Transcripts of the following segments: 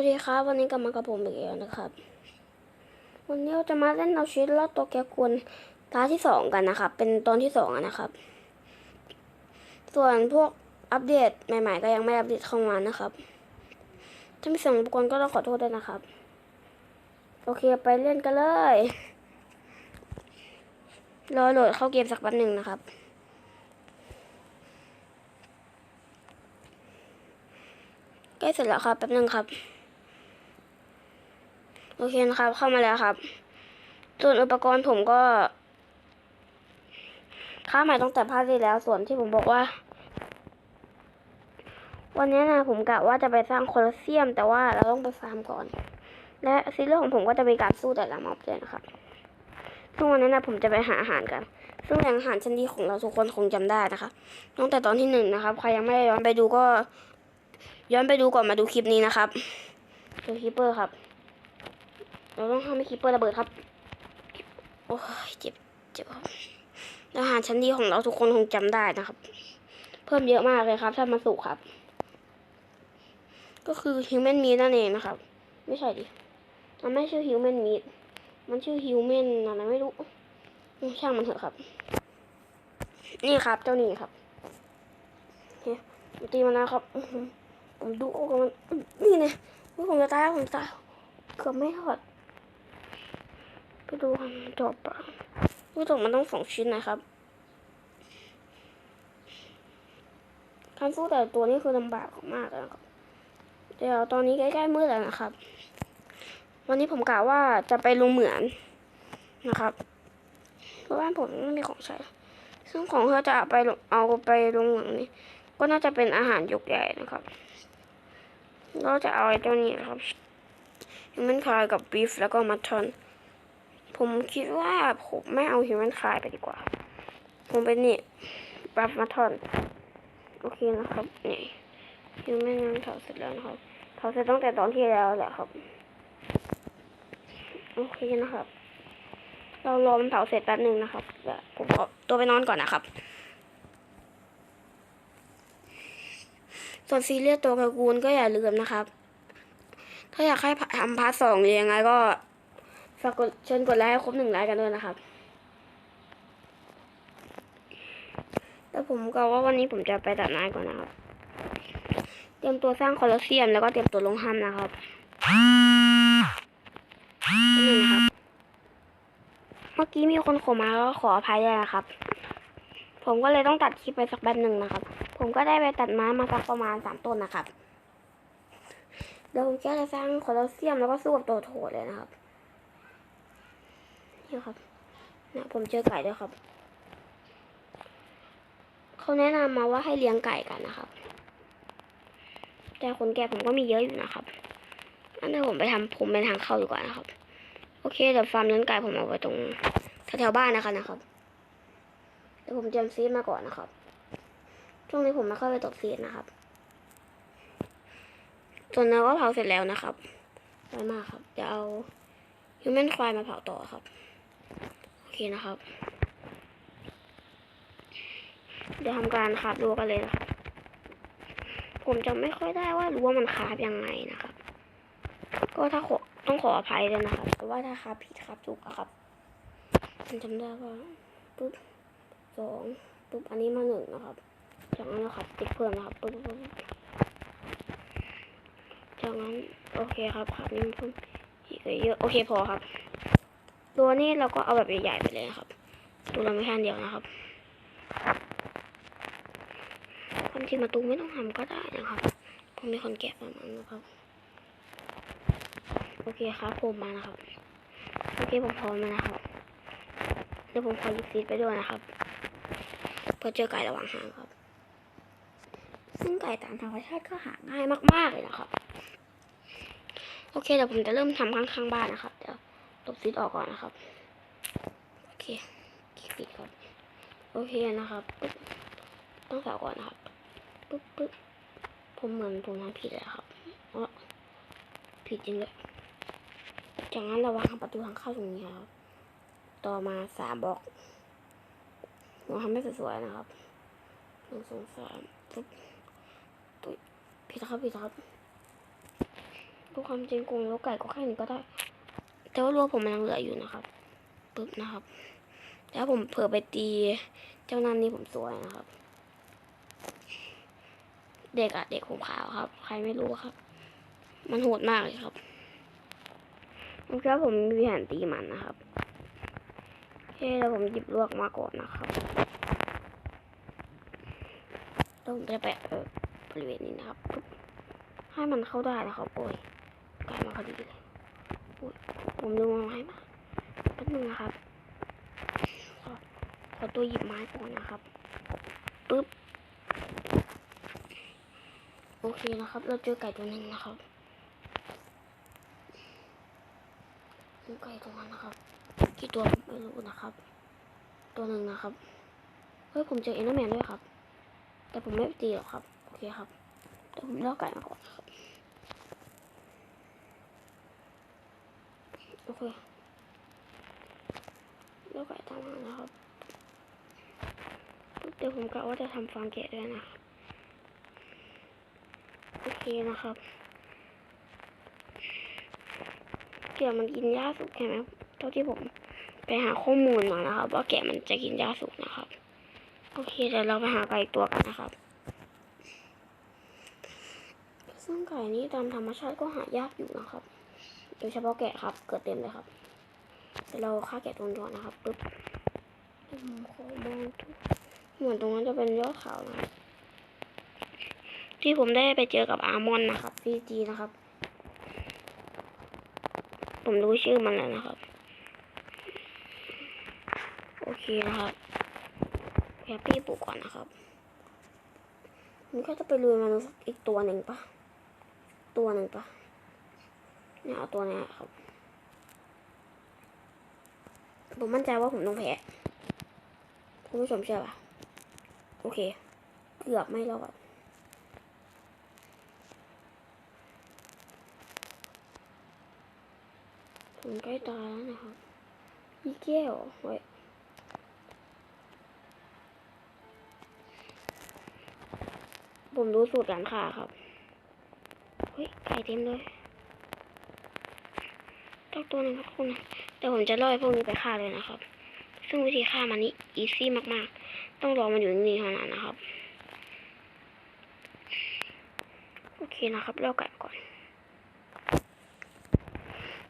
วัสดีครับ วันนี้กลับมากับผมอีกแล้วนะครับ วันนี้เราจะมาเล่นเอาชีวิตรอดตัวแกกวนตาที่สองกันนะครับ เป็นตอนที่สองนะครับ ส่วนพวกอัปเดตใหม่ ๆ ก็ยังไม่อัปเดตเข้ามานะครับ ถ้ามีเสียงรบกวนก็ต้องขอโทษด้วยนะครับ โอเคไปเล่นกันเลย รอโหลดเข้าเกมสักแป๊บหนึ่งนะครับใกล้เสร็จแล้วครับแป๊บหนึงครับ โอเคนะครับ เข้ามาแล้วครับ ส่วนอุปกรณ์ผมก็ค่าใหม่ตั้งแต่ภาคที่แล้วส่วนที่ผมบอกว่า วันนี้นะผมกะว่าจะไปสร้างโคลอสเซียม แต่ว่าเราต้องไปฟาร์มก่อน และซีเรื่องของผมก็จะมีการสู้แต่ละม็อบเลยนะครับซึ่งวันนี้นะผมจะไปหาอาหารกัน ซึ่งแหล่งอาหารชั้นดีของเราทุกคนคงจำได้นะคะตั้งแต่ตอนที่หนึ่งนะครับ ใครยังไม่ได้ย้อนไปดูก็ ย้อนไปดูก่อนมาดูคลิปนี้นะครับเจอคิปเปอร์ครับ เราต้องทำให้คิปเปอร์ระเบิดครับ โอ้ยเจ็บเจ็บครับอาหารชั้นดีของเราทุกคนคงจำได้นะครับ เพิ่มเยอะมากเลยครับถ้ามาสุกครับ ก็คือ human meat นั่นเองนะครับ ไม่ใช่ดิมันไม่ชื่อ human meat มันชื่อ human อะไรไม่รู้ช่างมันเถอะครับ นี่ครับเจ้านี่ครับเคผมตีมันนะครับผมดูโอ้กับมันนี่ไงอุ๊ยผมจะตายผมตายเกือบไม่รอด ไปดูมันจบอะผู้จบมันต้องสองชิ้นนะครับการสู้แต่ตัวนี่คือลำบากมากนะครับ เดี๋ยวตอนนี้ใกล้ๆมืดแล้วนะครับ วันนี้ผมกล่าวว่าจะไปลงเหมือนนะครับ เพราะว่าผมไม่มีของใช้ ซึ่งของที่จะเอาไปลงเอาไปลงเหมืองนี้ก็น่าจะเป็นอาหารยกใหญ่นะครับ ก็จะเอาไอ้ตัวนี้นะครับฮิวแมนคลายกับบีฟแล้วก็มัททอน ผมคิดว่าผมไม่เอาฮิวแมนคายไปดีกว่า ผมเป็นนี่บัฟมัทอน โอเคนะครับ นี่ฮิวแมนยังเผาเสร็จแล้วนะครับเผาเสร็จตั้งแต่ตอนที่แล้วแหละครับ โอเคนะครับ เรารอมันเผาเสร็จแป๊บหนึ่งนะครับเดี๋ยวผมขอตัวไปนอนก่อนนะครับ ส่วนซีเรียสตัวการ์กูลก็อย่าลืมนะครับ ถ้าอยากให้ทำพาร์ทสองหรือยังไงก็ ฝากกดเชิญกดไลค์ครบหนึ่งไลค์กันด้วยนะครับ แล้วผมก็ว่าวันนี้ผมจะไปตัดไม้ก่อนนะครับ เตรียมตัวสร้างคอลอสเซียมแล้วก็เตรียมตัวลงถ้ำนะครับนี่นะครับ เมื่อกี้มีคนโขมาก็ขออภัยด้วยนะครับ ผมก็เลยต้องตัดคลิปไปสักแป๊บหนึ่งนะครับ ผมก็ได้ไปตัดไม้มาสักประมาณสามต้นนะครับเดี๋ยวผมจะสร้างโคลอสเซียมแล้วก็สู้กับตัวโถดเลยนะครับ นี่ครับเนี่ยผมเจอไก่ด้วยครับ เขาแนะนำมาว่าให้เลี้ยงไก่กันนะครับ แต่คนแก่ผมก็มีเยอะอยู่นะครับอันนี้ผมไปทำผมเป็นทางเข้าดีกว่านะครับ โอเคเดี๋ยวฟาร์มเลี้ยงไก่ผมเอาไว้ตรงแถวๆบ้านนะคะนะครับเดี๋ยวผมเตรียมซีดมาก่อนนะครับ ช่วงนี้ผมไม่ค่อยไปตกซีดนะครับส่วนเนื้อก็เผาเสร็จแล้วนะครับไวมากครับจะเอาฮิวแมนควายมาเผาต่อครับ นะครับ เดี๋ยวทำการคาบรั้วกันเลยนะครับ ผมจะไม่ค่อยได้ว่ารั้วมันคาบยังไงนะครับ ก็ถ้าขอต้องขออภัยด้วยนะครับเพราะว่าถ้าคาบผิดคาบถูกอะครับผมจำได้ว่าปุ๊บสองปุ๊บอันนี้มาหนึ่งนะครับจากนั้นนะครับติ๊กเพิ่มนะครับปุ๊บปุ๊บจากนั้นโอเคครับครับนี่มันเพิ่มอีกเยอะโอเคพอครับ ตัวนี้เราก็เอาแบบใหญ่ๆไปเลยนะครับ ตัวเราไม่แค่อันเดียวนะครับความจริงประตูไม่ต้องทำก็ได้นะครับผมมีคนแกะประมาณนะครับ โอเคครับผมมานะครับโอเคผมพร้อมแล้วนะครับเดี๋ยวผมขอหยิบซีดไปด้วยนะครับเพื่อเจอไก่ระหว่างทางครับ ซึ่งไก่ตามธรรมชาติก็หาง่ายมากๆเลยนะครับ โอเคเดี๋ยวผมจะเริ่มทำข้างๆบ้านนะครับ ซีดออกก่อนนะครับ โอเคคลิกซีดครับโอเคนะครับปึ๊บต้องสาวก่อนนะครับปึ๊บปึ๊บผมเหมือนผมทำผิดเลยครับเออผิดจริงเลยจากนั้นเราวางประตูทางเข้าตรงนี้ครับ ต่อมาสามบล็อกเราทำให้สวยๆนะครับหนึ่งสองสามปุ๊บปุ๊บผิดครับผิดครับโอคือความจริงกรงแล้วไก่ก็แค่นี้ก็ได้ แต่ว่ารั้วผมมันยังเหลืออยู่นะครับปึ๊บนะครับแล้วผมเผลอไปตีเจ้านั่นนี่ผมสวยนะครับ เด็กอะเด็กผมขาวครับ ใครไม่รู้ครับ มันโหดมากเลยครับผมคิดว่าผมมีแผนตีมันนะครับโอเคแล้วผมหยิบลวกมาก่อนนะครับแล้วผมจะไปเออบริเวณนี้นะครับ ให้มันเข้าได้นะครับโอ้ยกลายมาพอดีเลย โอ้ยผมลืมเอาไม้มาแป๊บนึงนะครับ ขอขอตัวหยิบไม้ก่อนนะครับปึ๊บโอเคนะครับ เราเจอไก่ตัวหนึ่งนะครับไก่ตัวนั้นนะครับ กี่ตัวผมไม่รู้นะครับ ตัวหนึ่งนะครับเฮ้ยผมเจอเอ็นเดอร์แมนด้วยครับ แต่ผมไม่ตีหรอกครับ โอเคครับแต่ผมเล่าไก่มาก่อนนะครับ โอเคเล่าไก่ตามมานะครับเดี๋ยวผมกะว่าจะทำฟาร์มแกะด้วยนะโอเคนะครับเกี่ยมันกินหญ้าสุกใช่ไหมเท่าที่ผมไปหาข้อมูลมานะครับ ว่าแกะมันจะกินหญ้าสุกนะครับ โอเคเดี๋ยวเราไปหาไก่อีกตัวกันนะครับซึ่งไก่นี้ตามธรรมชาติก็หายากอยู่นะครับ โดยเฉพาะแกะครับ เกิดเต็มเลยครับเดี๋ยวเราฆ่าแกะตัวนี้ก่อนนะครับปึ๊บผมขอมองทุกเหมือนตรงนั้นจะเป็นยอดเขานะที่ผมได้ไปเจอกับอาร์มอนนะครับพีจีนะครับ ผมรู้ชื่อมันแล้วนะครับ โอเคนะครับแฮปปี้ปลูกก่อนนะครับผมก็จะไปลุยมันอีกตัวหนึ่งปะตัวหนึ่งปะ เนี่ยเอาตัวเนี้ยครับผมมั่นใจว่าผมต้องแพ้คุณผู้ชมเชื่อป่ะ โอเค เกือบไม่รอดผมใกล้ตายแล้วนะครับยี่แก้วไว้ยผมรู้สูตรการฆ่าครับ เฮ้ยไก่เต็มเลย ตักตัวหนึงครับคุณ แต่ผมจะล่อไอ้พวกนี้ไปฆ่าเลยนะครับ ซึ่งวิธีฆ่ามันนี่อีซี่มากๆ ต้องรอมันอยู่นิ่เท่านั้นนะครับ โอเคนะครับเล่าไก่ก่อน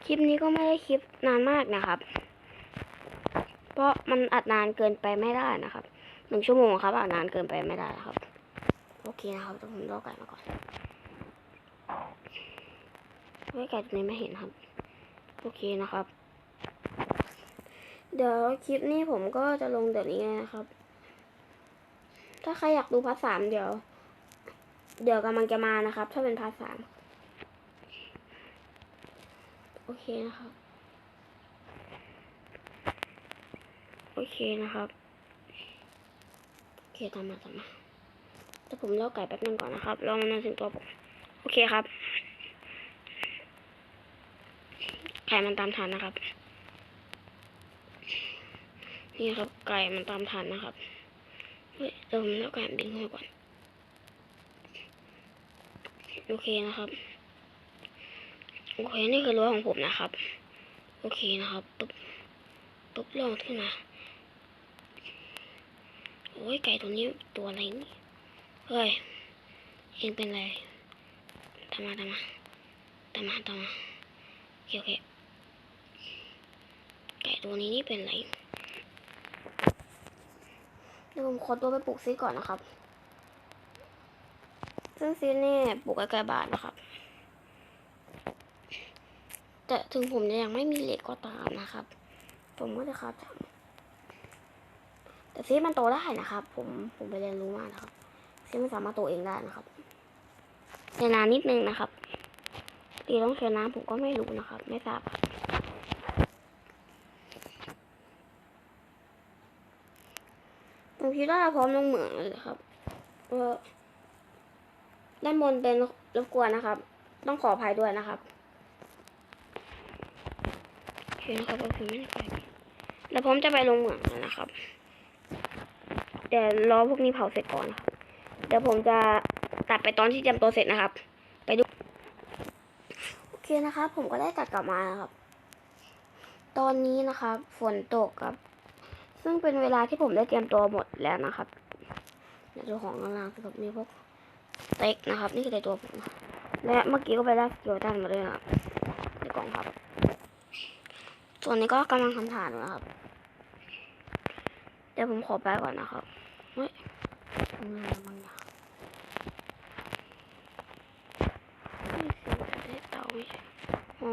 คลิปนี้ก็ไม่ได้คลิปนานมากนะครับ เพราะมันอัดนานเกินไปไม่ได้นะครับ หนึ่งชั่วโมงครับอัดนานเกินไปไม่ได้นะครับ โอเคนะครับผมลอกไก่มาก่อนไว้ไก่ตัวนี้ไม่เห็นครับ โอเคนะครับ เดี๋ยวคลิปนี้ผมก็จะลงเดี๋ยวนี้เลยนะครับ ถ้าใครอยากดูพาร์ทสามเดี๋ยว เดี๋ยวกำลังจะมานะครับ ถ้าเป็นพาร์ทสามโอเคนะครับโอเคนะครับโอเคตามมาตามมาแต่ผมเล่าไก่แป๊บนึงก่อนนะครับรอมันมาถึงตัวผมโอเคครับ ไก่มันตามทันนะครับ นี่ครับไก่มันตามทันนะครับเฮ้ยเดี๋ยวผมเล่าไก่บิงให้ก่อนโอเคนะครับโอเคนี่คือรั้วของผมนะครับ โอเคนะครับปุ๊บปุ๊บลองขึ้นมาโอ้ยไก่ตัวนี้ตัวอะไรนี่เฮ้ยเองเป็นอะไรตามมาตามมาตามมาตามมาโอเคโอเค ไก่ตัวนี้นี่เป็นไรเดี๋ยวผมขอตัวไปปลูกซีก่อนนะครับ ซึ่งซีนี่ปลูกใกล้ๆบ้านนะครับ แต่ถึงผมจะยังไม่มีเหล็กก็ตามนะครับ ผมก็จะครับแต่ซีมันโตได้นะครับ ผมผมไปเรียนรู้มานะครับซีมันสามารถโตเองได้นะครับในนานนิดนึงนะครับตีต้องเชียน้ำผมก็ไม่รู้นะครับ ไม่ทราบ คิดว่าเราพร้อมลงเหมืองเลยครับเออด้านบนเป็นรบกวนนะครับ ต้องขออภัยด้วยนะครับโอเคนะครับโอเคไม่ได้ไปแล้วผมจะไปลงเหมืองแล้วนะครับเดี๋ยวรอพวกนี้เผาเสร็จก่อนครับเดี๋ยวผมจะตัดไปตอนที่เตรียมตัวเสร็จนะครับ ไปดูโอเคนะครับ ผมก็ได้ตัดกลับมาแล้วครับ ตอนนี้นะครับ ฝนตกครับ ซึ่งเป็นเวลาที่ผมได้เตรียมตัวหมดแล้วนะครับในตัวของข้างล่างคือแบมีพวกสเต็กนะครับ นี่คือในตัวผมและเมื่อกี้ก็ไปได้สกิลตันมาด้วยครับในกล่องครับ ส่วนนี้ก็กำลังทำฐานนะครับ เดี๋ยวผมขอไปก่อนนะครับเฮ้ยทำงานบางอย่างนี่คือประเทศเตาไม่ใช่อ๋อ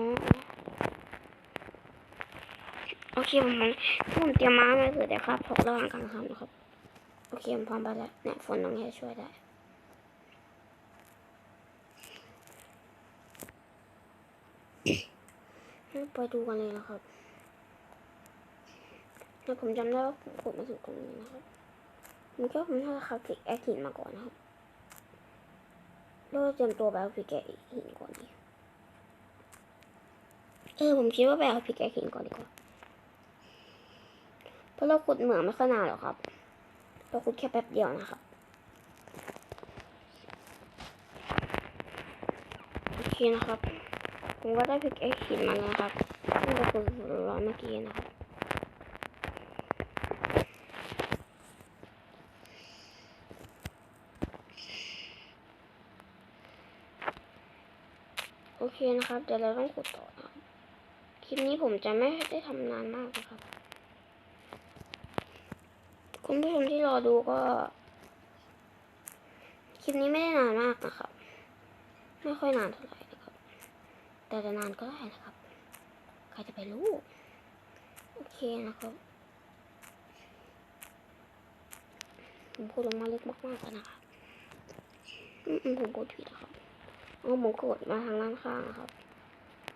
โอ เคผมมันผมเตรียมมาไม่คือแต่ครับพกระหว่างการทำนะครับ โอเคผมพร้อมไปแล้วเนี่ยฝนตรงนี้ช่วยได้ไปดูกันเลยนะครับแล้วผมจำได้ว่าผมขุดมาถึงตรงนี้นะครับมันก็ผมน่าจะคราฟฟิกแอคหินมาก่อนนะครับแล้วเตรียมตัวไปเอาพิกแอคหินก่อนดีเออผมคิดว่าไปเอาพิกแอคหินก่อนดีกว่า เพราะเราขุดเหมืองไม่ค่อยนานหรอกครับ เราขุดแค่แป๊บเดียวนะครับ โอเคนะครับ ผมก็ได้พิกแอหินมาแล้วครับนี่ก็คือร้อยเมื่อกี้นะครับโอเคนะครับ เดี๋ยวเราต้องขุดต่อครับคลิปนี้ผมจะไม่ได้ทำนานมากนะครับ คุณผู้ชมที่รอดูก็คลิปนี้ไม่ได้นานมากนะครับ ไม่ค่อยนานเท่าไหร่นะครับ แต่จะนานก็ได้นะครับ ใครจะไปรู้ โอเคนะครับผมพูดลงมาลึกมากๆแล้วนะครับอืมผมกดผิดนะครับเอผมกดมาทางด้านข้างนะครับ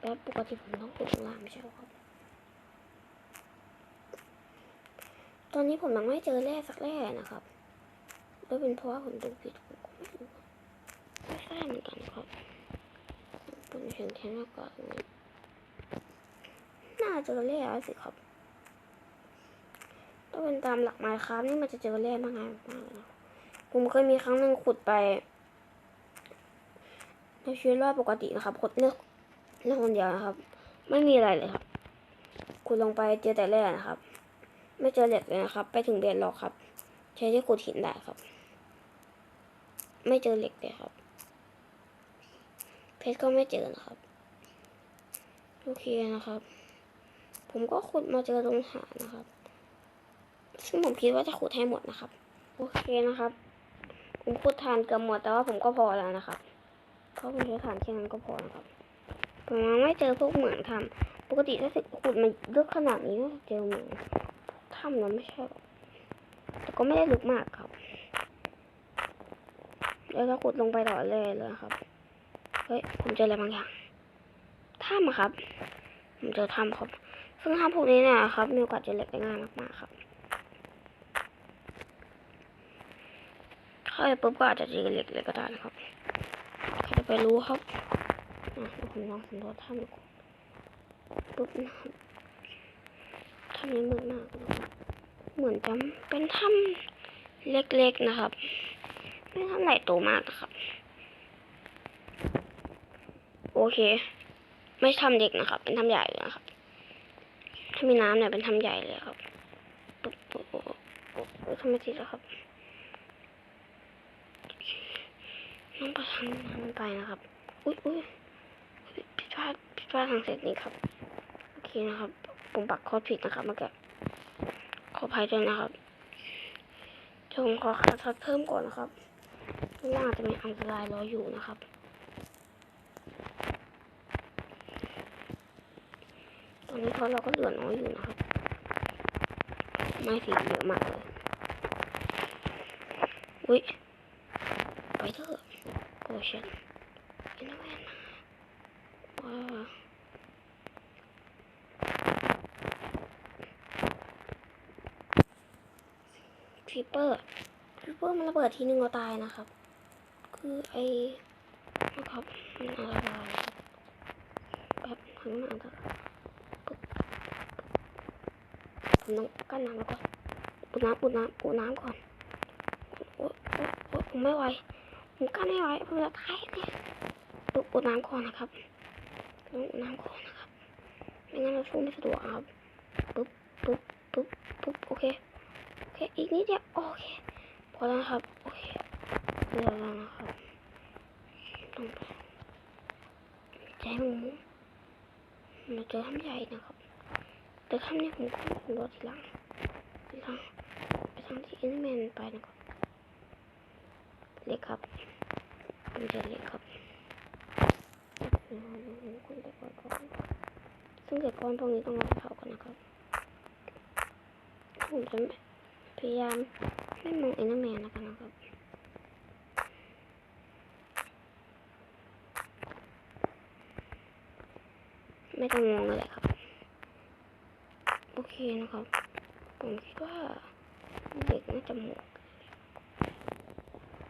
แป๊บปกติผมต้องกดข้างล่างไม่ใช่หรอครับ ตอนนี้ผมยังไม่เจอแร่สักแร่นะครับแล้วเป็นเพราะว่าผมดูผิดผมก็ไม่รู้ไม่เหมือนกันครับผมเห็นแค่หน้ากากนี้น่าเจอแร่แล้วสิครับถ้าเป็นตามหลักไม้ครับนี่มันจะเจอแร่มากง่ายมากเลยนะผมเคยมีครั้งหนึ่งขุดไปในชีวิตรอดปกตินะครับขุดเลือกเลือกคนเดียวนะครับ ไม่มีอะไรเลยครับขุดลงไปเจอแต่แร่นะครับ ไม่เจอเหล็กเลยนะครับ ไปถึงเบนหรอกครับ ใช้ที่ขุดหินได้ครับ ไม่เจอเหล็กเลยครับ เพชรก็ไม่เจอนะครับ โอเคนะครับ ผมก็ขุดมาเจอตรงฐานนะครับ ซึ่งผมคิดว่าจะขุดให้หมดนะครับ โอเคนะครับ ผมขุดทานเกือบหมดแต่ว่าผมก็พอแล้วนะครับ เพราะผมใช้ฐานแค่นั้นก็พอนะครับผมยังไม่เจอพวกเหมืองทำปกติถ้าสึกขุดมันลึกขนาดนี้น่าจะเจอเหมือง ถ้ำนั้นไม่ใช่แต่ก็ไม่ได้ลึกมากครับแล้วก็ขุดลงไปต่อเลยเลยครับ เฮ้ย ผมเจออะไรบางอย่าง ถ้ำครับ ผมเจอถ้ำครับ ซึ่งถ้ำพวกนี้เนี่ยครับ มีโอกาสเจอเหล็กได้ง่ายมากๆครับเข้าไปปุ๊บก็อาจจะเจอเหล็กเลยก็ได้นะครับใครจะไปรู้ครับอะเดี๋ยวผมลองสำรวจถ้ำดูปุ๊บนะครับ ถ้ำนี้มืดมากนะเหมือนจะเป็นถ้ำเล็กๆนะครับ ไม่ทำใหญ่โตมากนะครับ โอเค ไม่ถ้ำเด็กนะครับ เป็นถ้ำใหญ่เลยนะครับ ถ้ามีน้ำเนี่ยเป็นถ้ำใหญ่เลยครับปุ๊บปุ๊บปุ๊บปุ๊บทำไมติดแล้วครับน้องประทางน้ำไปนะครับ อุ้ยอุ้ยผิดพลาดผิดพลาดทางเสร็จนี้ครับ โอเคนะครับ ผมปักคอดผิดนะครับเมื่อกี้ขออภัยด้วยนะครับเดี๋ยวผมขอคัดทัดเพิ่มก่อนนะครับล่างจะมีอันตรายรออยู่นะครับ ตอนนี้เขาเราก็เหลือน้อยอยู่นะครับ ไม่สีเยอะมากเลยอุ้ยไปเถอะโกชันอินเวนว้า ครีปเปอร์ครีปเปอร์มันระเบิดทีนึงเราตายนะครับ คือไอ้นะครับมันอันตรายแบบทั้งมันอันตรายผมต้องกั้นน้ำแล้วก่อนอุดน้ำอุดน้ำอุดน้ำก่อนโอ๊ยโอ๊ยโอ๊ยผมไม่ไหวผมกั้นไม่ไหวผมจะตายเนี่ยปุ๊บอุดน้ำก่อนนะครับต้องน้ำก่อนนะครับไม่งั้นเราสู้ไม่สะดวกครับปึ๊บปึ๊บปึ๊บปึ๊บโอเค ค อีกนิดเดียวโอเคพอแล้วครับโอเคเรียบร้อยแล้วนะครับต้องไปใจหมูเราเจอถ้ำใหญ่นะครับแต่ถ้ำนี้ผมก็รอทีหลังทีหลังไปทางที่อินแมนไปนะครับเล็กครับผมเจอเล็กครับคุณตะกอนก่อนซึ่งเด็กก้อนพวกนี้ต้องเอาไปเผากันนะครับผมจะ พยายามไม่มองเอ็นเดอร์แมนแล้วกันนะครับไม่ต้องมองเลยครับ โอเคนะครับ ผมคิดว่าเด็กน่าจะหมด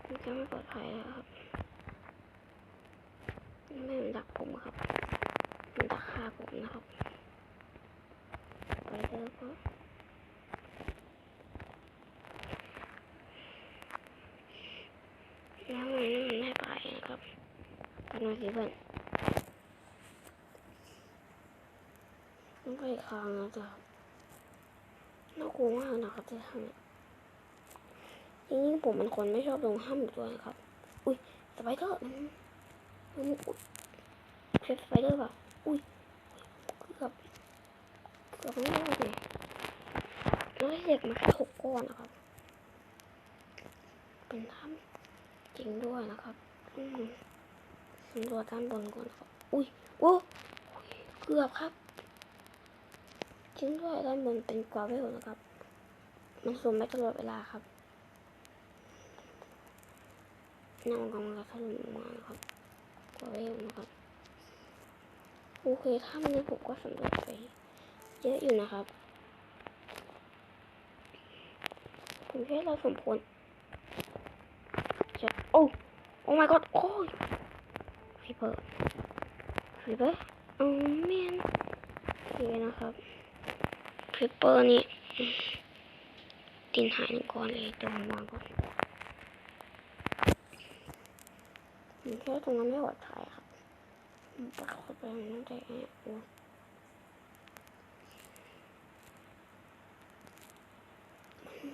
มันจะไม่ปลอดภัยแล้วครับไม่มันดักผมครับมันดักฆ่าผมนะครับไปเถอะก็แล้วมันไม่ไปนะครับ ไปหน่อยสิเพื่อนต้องไปอีกครั้งนะครับน่ากลัวมากนะครับที่ทำเนี่ยจริงๆผมเป็นคนไม่ชอบลงห้ามอยู่ด้วนะครับ อุ้ยสไปเดอร์มันมันอุ๊ยเชฟสไปเดอร์แบบอุ้ยเกือบเกือบไม่รอดเลยแล้วเด็กมาแค่หกก้อนนะครับ เป็นถ้ำจริงด้วยนะครับ อืม สำรวจด้านบนก่อนครับ อุ้ยโอ้เกือบครับจริงด้วยด้านบนเป็นกราเวลนะครับ มันสูงไม่ตลอดเวลาครับน้ำกำลังจะถล่มลงมานะครับกราเวลนะครับ โอเค ถ้ำนี้ผมก็สำรวจไป เยอะอยู่นะครับ ผมคิดว่าเราสมควรจะโอ้ โอ้ my god โอ้ย ฟีเบอร์ฟีเบอร์อืมแมนโอเคนะครับฟีเบอร์นี่ดินหายหนึ่งก้อนเลยเดี๋ยวผมางก่อนผมคิดว่าตรงนั้นไม่ปลอดภัยครับผมปัดเข้าไปนั่นใจแอบโอ้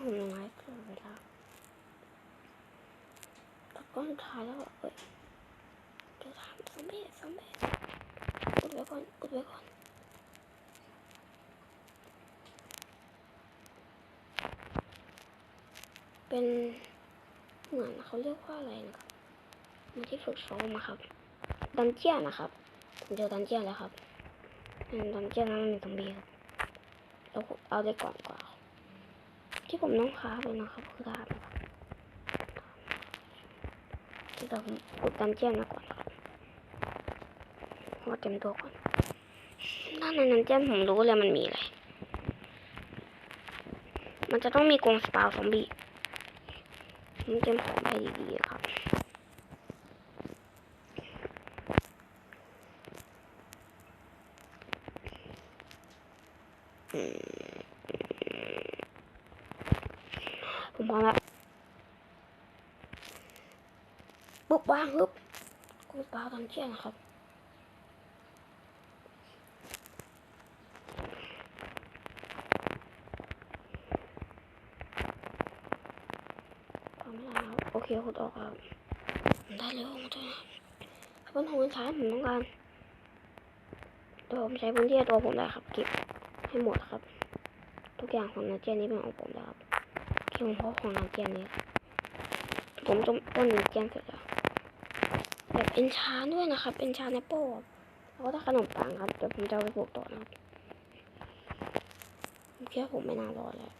ผมยังไงตลอดเวลาตะก้อนท้ายแล้วเอ้ย อมบี้ซอมบี้อุดไว้ก่อนอุดไว้ก่อนเป็นเหมือนเขาเรียกว่าอะไรนะครับมันที่ฝึกซ้อมอะครับดันเจียนนะครับผมเจอดันเจียนแล้วครับเป็นดันเจียนแล้วมันมีซอมบี้ครับเราเอาได้ก่อนกว่า ที่ผมต้องค้าไปนะครับคือดาบนะครับที่เรากดตามแจ้งมาก่อน ครับว่าเต็มตัวก่อนด้านในนั้นแจ้งผมรู้เลยมันมีอะไร มันจะต้องมีกรงสปาวซอมบี้ผมเตรียมของไปดีๆครับผมพร้อมแล้วปุ๊บวางปุ๊บกูปาตอนเที่ยงนะครับ พร้อมแล้วโอเค ขุดออกครับได้เร็วมาด้วนะครับบนหัวท้าผมต้องการตัวผมใช้พื้นที่ตัวผมได้ครับเก็บให้หมดครับ ทุกอย่างของนาเจียนนี้เป็นของผมแล้วครับเกี่ยวกับของนาเจียนนี้ผมจะต้นนาเจียนเสร็จแล้วแบบเอนชานด้วยนะครับเอนชานแอปเปิลแล้วก็ได้ขนมปังครับเดี๋ยวผมจะไปปลูกต่อนะครับผมคิดว่าผมไม่น่ารอดแล้ว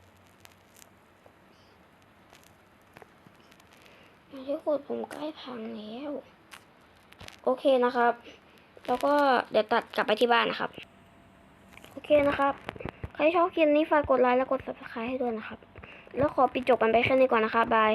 อย่าง ที่ขุดผมใกล้พังแล้ว โอเคนะครับ แล้วก็เดี๋ยวตัดกลับไปที่บ้านนะครับ โอเคนะครับ ใครชอบคลิปนี้ฝากกดไลค์และกด subscribe ให้ด้วยนะครับ แล้วขอปิดจบกันไปแค่นี้ก่อนนะครับบาย